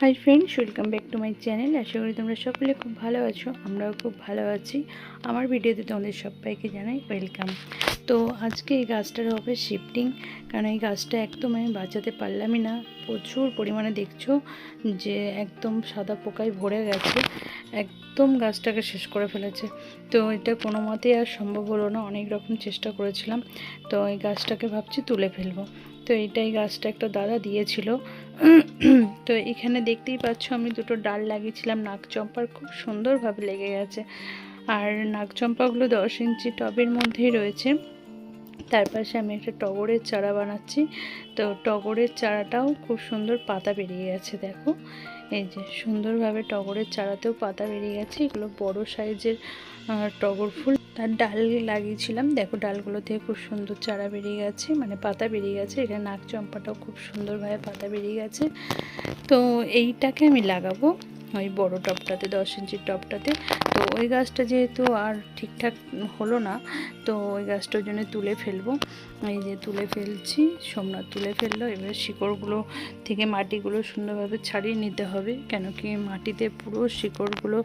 Hi friends welcome back to my channel আশা করি তোমরা সকলে খুব ভালো আছো, আমরাও খুব ভালো আছি। আমার ভিডিওতে তোমাদের সবাইকে জানাই ওয়েলকাম তো আজকে এই গাছটার হবে শিফটিং কারণ এই গাছটা একদম আমি বাঁচাতে পারলামই না। প্রচুর পরিমাণে দেখছ যে একদম সাদা পোকায় ভরে গেছে, একদম গাছটাকে শেষ করে ফেলেছে। তো এটা কোনো মতেই আর সম্ভব হলো না, অনেক রকম চেষ্টা করেছিলাম। তো এই গাছটাকে ভাবছি তুলে ফেলব। তো এটাই গাছটা একটা দাদা দিয়েছিল। তো এখানে দেখতেই পাচ্ছ আমি দুটো ডাল লাগিয়েছিলাম নাকচম্পার খুব সুন্দরভাবে লেগে গেছে। আর নাকচম্পাগুলো দশ ইঞ্চি টবের মধ্যেই রয়েছে। তার পাশে আমি একটা টগরের চারা বানাচ্ছি। তো টগরের চারাটাও খুব সুন্দর পাতা বেরিয়ে গেছে, দেখো। এই যে সুন্দরভাবে টগরের চারাতেও পাতা বেরিয়ে গেছে, এগুলো বড় সাইজের টগর ফুল। তার ডাল লাগিয়েছিলাম। দেখো, ডালগুলো থেকে খুব সুন্দর চারা বেরিয়ে গেছে মানে পাতা বেরিয়ে গেছে। এখানে নাক চম্পাটাও খুব সুন্দরভাবে পাতা বেরিয়ে গেছে। তো এইটাকে আমি লাগাবো। ওই বড় টবটাতে দশ ইঞ্চির টবটাতে তো ওই গাছটা যেহেতু আর ঠিকঠাক হলো না, তো ওই গাছটার জন্য তুলে ফেলব। এই যে তুলে ফেলছি, সোমনাথ তুলে ফেলল। এবারে শিকড়গুলো থেকে মাটিগুলো সুন্দরভাবে ছাড়িয়ে নিতে হবে, কেন কি মাটিতে পুরো শিকড়গুলো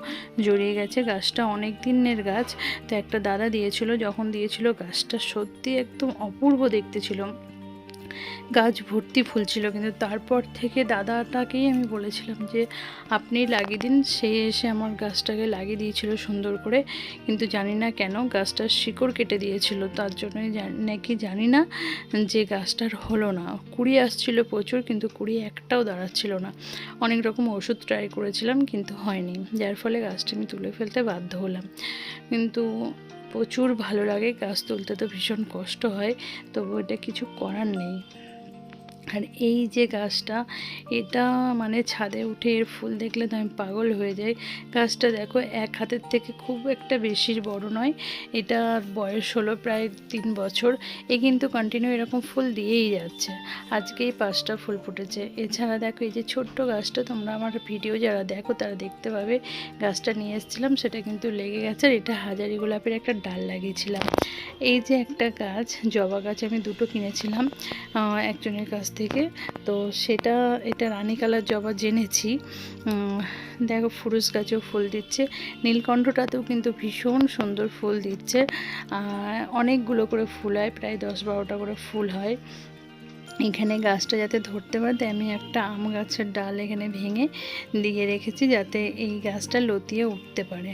জড়িয়ে গেছে। গাছটা অনেক দিনের গাছ। তো একটা দাদা দিয়েছিল, যখন দিয়েছিল গাছটা সত্যি একদম অপূর্ব দেখতে ছিল। গাছ ভর্তি ফুল ছিল, কিন্তু তারপর থেকে দাদাটাকেই আমি বলেছিলাম যে, আপনি লাগিয়ে দিন। সে এসে আমার গাছটাকে লাগিয়ে দিয়েছিল সুন্দর করে, কিন্তু জানি না কেন গাছটার শিকড় কেটে দিয়েছিল, তার জন্যই নাকি জানি না যে গাছটার হলো না। কুড়ি আসছিল প্রচুর, কিন্তু কুড়ি একটাও দাঁড়াচ্ছিল না। অনেক রকম ওষুধ ট্রাই করেছিলাম, কিন্তু হয়নি, যার ফলে গাছটা আমি তুলে ফেলতে বাধ্য হলাম। কিন্তু প্রচুর ভালো লাগে গাছ তুলতে তো ভীষণ কষ্ট হয়। তবু এটা কিছু করার নেই। আর এই যে গাছটা, এটা মানে ছাদে উঠে এর ফুল দেখলে তো আমি পাগল হয়ে যাই। গাছটা দেখো এক হাতের থেকে খুব একটা বেশি বড় নয়, এটা বয়স হলো প্রায় তিন বছর। এ কিন্তু কন্টিনিউ এরকম ফুল দিয়েই যাচ্ছে। আজকে এই পাঁচটা ফুল ফুটেছে। এছাড়া দেখো এই যে ছোট্ট গাছটা, তোমরা আমার ভিডিও যারা দেখো তারা দেখতে পাবে। গাছটা নিয়ে এসেছিলাম, সেটা কিন্তু লেগে গেছে আর এটা হাজারি গোলাপের একটা ডাল লাগিয়েছিলাম। এই যে একটা গাছ, জবা গাছ আমি দুটো কিনেছিলাম। একজনের কাছ থেকে। তো সেটা, এটা রানী কালার জবা জেনেছি। দেখো ফুরুস গাছেও ফুল দিচ্ছে। নীলকণ্ঠটাতেও কিন্তু ভীষণ সুন্দর ফুল দিচ্ছে। অনেকগুলো করে ফুল হয়, প্রায় দশ বারোটা করে ফুল হয়। এখানে গাছটা যাতে ধরতে পারে আমি একটা আম গাছের ডাল এখানে ভেঙে দিয়ে রেখেছি যাতে এই গাছটা লতিয়ে উঠতে পারে।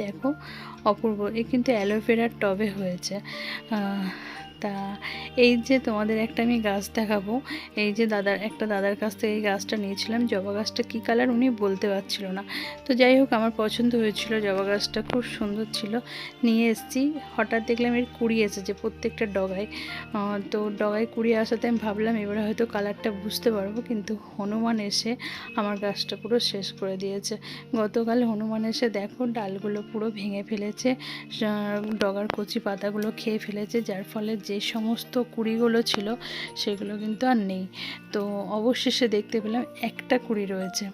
দেখো অপূর্ব, এ কিন্তু অ্যালোভেরার টবে হয়েছে। তা এই যে তোমাদের একটা আমি গাছ দেখাবো, এই যে দাদার একটা দাদার কাছ থেকে এই গাছটা নিয়েছিলাম। জবা গাছটা কী কালার উনি বলতে পারছিল না। তো যাই হোক, আমার পছন্দ হয়েছিল জবা গাছটা, খুব সুন্দর ছিল। নিয়ে এসেছি। হঠাৎ দেখলাম এর কুড়ি এসেছে প্রত্যেকটা ডগায়। তো ডগায় কুড়ি আসাতে আমি ভাবলাম এবারে হয়তো কালারটা বুঝতে পারব, কিন্তু হনুমান এসে আমার গাছটা পুরো শেষ করে দিয়েছে। গতকাল হনুমান এসে দেখো, ডালগুলো পুরো ভেঙে ফেলেছে ডগার কচি পাতাগুলো খেয়ে ফেলেছে, যার ফলে যে সমস্ত কুড়িগুলো ছিল, সেগুলো কিন্তু আর নেই। তো অবশেষে দেখতে পেলাম একটা কুড়ি রয়েছে।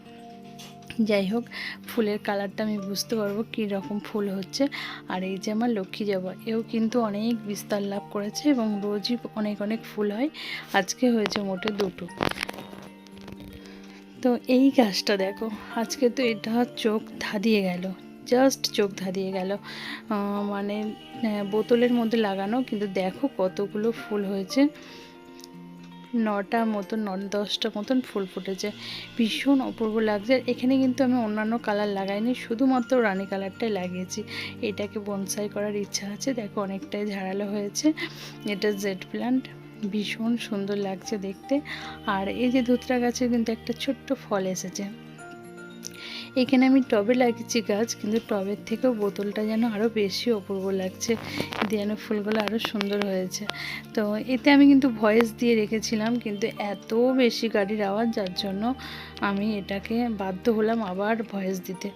যাই হোক, ফুলের কালারটা আমি বুঝতে পারব কী রকম ফুল হচ্ছে। আর এই যে আমার লক্ষ্মী জবা এও কিন্তু অনেক বিস্তার লাভ করেছে এবং রোজই অনেক অনেক ফুল হয়। আজকে হয়েছে মোটে দুটো। তো এই গাছটা দেখো, আজকে তো এটা চোখ ধাঁধিয়ে গেল। জাস্ট চোখ ধাঁধিয়ে গেল। মানে বোতলের মধ্যে লাগানো, কিন্তু দেখো কতগুলো ফুল হয়েছে। নটা মতন, ন, দশটা মতন ফুল ফুটেছে। ভীষণ অপূর্ব লাগছে। এখানে কিন্তু আমি অন্যান্য কালার লাগাইনি, শুধুমাত্র রানী কালারটাই লাগিয়েছি। এটাকে বনসাই করার ইচ্ছা আছে। দেখো অনেকটাই ঝাড়ালো হয়েছে। এটা জেড প্ল্যান্ট ভীষণ সুন্দর লাগছে দেখতে। আর এই যে ধুতরা গাছে কিন্তু একটা ছোট্ট ফল এসেছে। এখানে আমি টবে লাগিয়েছি গাছ, কিন্তু টবের থেকেও বোতলটা যেন আরও বেশি অপূর্ব লাগছে। যেন ফুলগুলো আরও সুন্দর হয়েছে। তো এতে আমি কিন্তু ভয়েস দিয়ে রেখেছিলাম, কিন্তু এত বেশি গাড়ির আওয়াজ, যার জন্য আমি এটাকে বাধ্য হলাম আবার ভয়েস দিতে।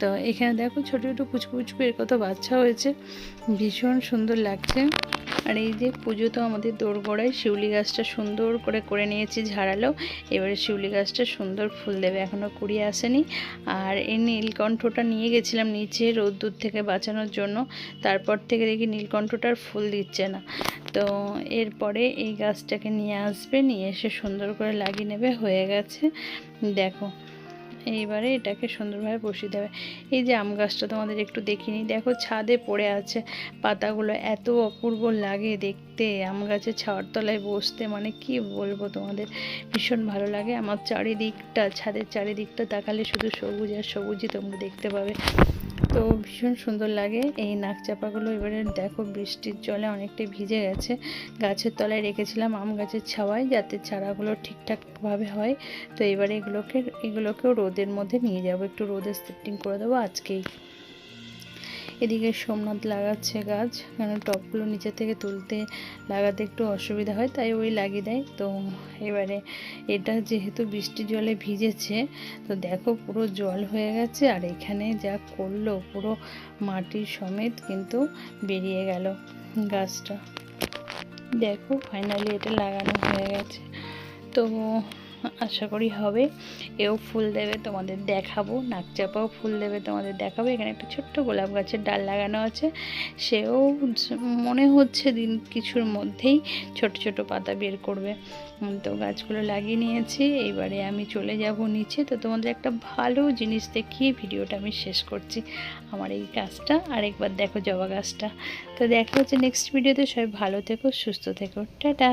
তো এখানে দেখো ছোটো ছোটো পুচকু পুচকু এর কত বাচ্চা হয়েছে। ভীষণ সুন্দর লাগছে। আর এই যে পুজো তো আমাদের দোরগোড়ায়, শিউলি গাছটা সুন্দর করে করে নিয়েছি ঝাড়ালো। এবারে শিউলি গাছটা সুন্দর ফুল দেবে এখনও কুড়িয়ে আসেনি। আর এই নীলকণ্ঠটা নিয়ে গেছিলাম নিচে রোদ্দুর থেকে বাঁচানোর জন্য, তারপর থেকে দেখি নীলকণ্ঠটার ফুল দিচ্ছে না। তো এরপরে এই গাছটাকে নিয়ে আসবে, নিয়ে এসে সুন্দর করে লাগিয়ে নেবে, হয়ে গেছে। দেখো এইবারে এটাকে সুন্দরভাবে বসিয়ে দেবে। এই যে আম গাছটা তোমাদের একটু দেখিনি, দেখো ছাদে পড়ে আছে। পাতাগুলো এত অপূর্ব লাগে দেখতে। আম গাছের ছাওয়ার তলায় বসতে মানে কি বলব তোমাদের? ভীষণ ভালো লাগে। আমার চারিদিকটা, ছাদের চারিদিকটা তাকালে শুধু সবুজ আর সবুজই তোমরা দেখতে পাবে। তো ভীষণ সুন্দর লাগে। এই নাক চাপাগুলো এবারে দেখো বৃষ্টির জলে অনেকটাই ভিজে গেছে। গাছের তলায় রেখেছিলাম আম গাছের ছাওয়ায় যাতে চারাগুলো ঠিকঠাকভাবে হয়। তো এবারে এগুলোকে, এগুলোকেও রোদের মধ্যে নিয়ে যাব। একটু রোদে সেটিং করে দেবো আজকেই। এদিকে সোমনাথ লাগাচ্ছে গাছ, কেন টপগুলো নিচে থেকে তুলতে লাগাতে একটু অসুবিধা হয়, তাই ওই লাগিয়ে দেয়। তো এবারে এটা যেহেতু বৃষ্টির জলে ভিজেছে, তো দেখো পুরো জল হয়ে গেছে, আর এখানে যা করল পুরো মাটির সমেত কিন্তু বেরিয়ে গেল গাছটা। দেখো ফাইনালি এটা লাগানো হয়ে গেছে। তো আশা করি হবে। এও ফুল দেবে তোমাদের দেখাবো, নাকচাপাও ফুল দেবে তোমাদের দেখাবো। এখানে একটা ছোট্ট গোলাপ গাছের ডাল লাগানো আছে। সেও মনে হচ্ছে দিন কিছুর মধ্যেই ছোট ছোট পাতা বের করবে। তো গাছগুলো লাগিয়ে নিয়েছি। এইবারে আমি চলে যাব নিচে। তো তোমাদের একটা ভালো জিনিস দেখিয়ে ভিডিওটা আমি শেষ করছি। আমার এই গাছটা, আরেকবার দেখো জবা গাছটা। তো দেখা হচ্ছে নেক্সট ভিডিওতে সবাই ভালো থেকো, সুস্থ থেকো। টাটা!